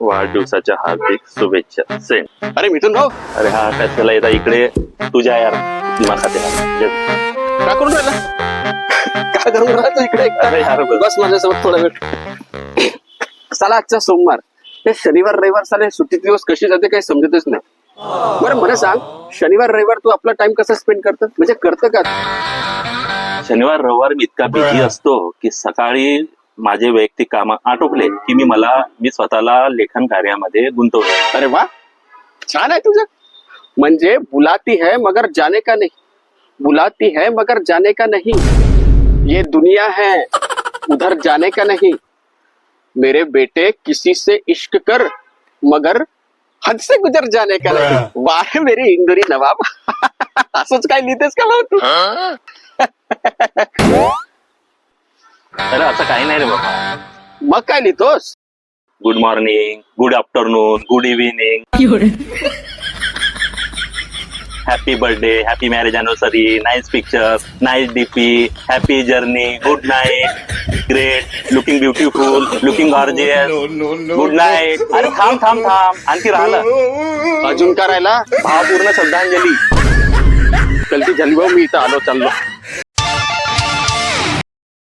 वाढदिवसाच्या हार्दिक शुभेच्छा. सेंड अरे मिथुन भाऊ. अरे हा कशाला येता इकडे? तुझ्या यार. दिमाग खाते काय करून राहिला? काय करून राहिला इकडे? अरे यार बस. माझ्यासोबत थोडा वेळ. साला आजचा सोमवार. हे शनिवार रविवार साले सुट्टीचे दिवस कशी जाते काही समजतच नाही. बरं मला सांग शनिवार रविवार तू आपला टाइम कसा स्पेंड करतो? म्हणजे करतं का? शनिवार रविवार मी इतका बिझी असतो की सकाळी माझे वैयक्तिक काम आटोपले की मी मला मी स्वतःला लेखन कार्यामध्ये गुंतवतो अरे वा छान आहे तुझं. म्हणजे बुलाती है मगर जाने का नहीं. बुलाती है मगर जाने का नहीं. ये दुनिया है उधर जाने का नहीं. मेरे बेटे किसी से इश्क कर मगर हद से गुजर जाने का नहीं. वाह. मेरी इंदुरी नवाब. असंच काय लिहितेस का भाऊ तू? असं काही नाही रे बाबा. मग काय लिहितोस good morning good afternoon good evening 有人，happy birthday happy marriage anniversary nice picture nice DP happy journey good night great looking beautiful looking gorgeous good night अरे थांब थांब थांब आणखी राहिलं. अजून का राहिला भावपूर्ण श्रद्धांजली. गलती झाली भाऊ मी इथं आलो चाललो.